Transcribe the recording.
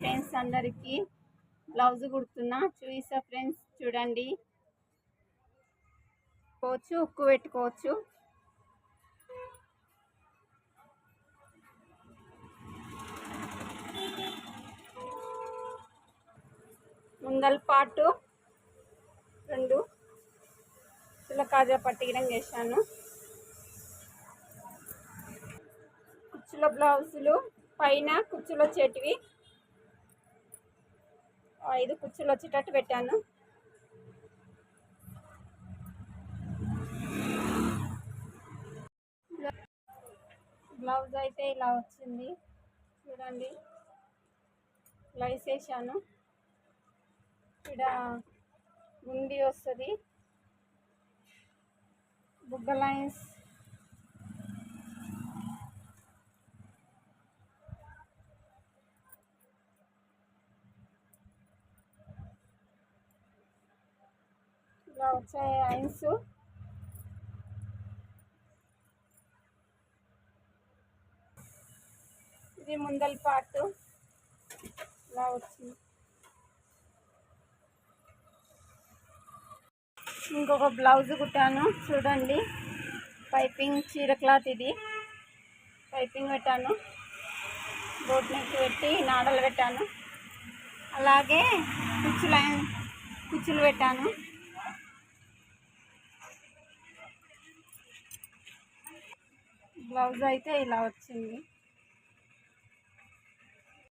Friends అందరికీ blouse కుడుతున్నా. చూసా friends చూడండి. కోచు ఉక్కు పెట్టుకోవచ్చు. ముందల పాటు రెండు చిలకాజా పట్టిగడం చేశాను. కుచ్చుల బ్లౌజులు పైన కుచ్చుల చెటివి ఐదు కుర్చీలు వచ్చేటట్టు పెట్టాను. బ్లౌజ్ అయితే ఇలా వచ్చింది. చూడండి. ఇలా వేసేసాను. ఇక్కడ గుండి వస్తుంది. బుగ్గ లైన్స్. ఇట్లా వచ్చాయి లైన్స్ ఇది ముందల పార్ట్ ఇలా వచ్చింది ఇంకొక బ్లౌజ్ కుట్టాను చూడండి. పైపింగ్ చీర క్లాత్ ఇది. పైపింగ్ పెట్టాను. బోట్ నెక్ పెట్టి నాడలు పెట్టాను. అలాగే కుచ్చుల కుచ్చులు పెట్టాను. బ్లౌజ్ అయితే ఇలా వచ్చింది.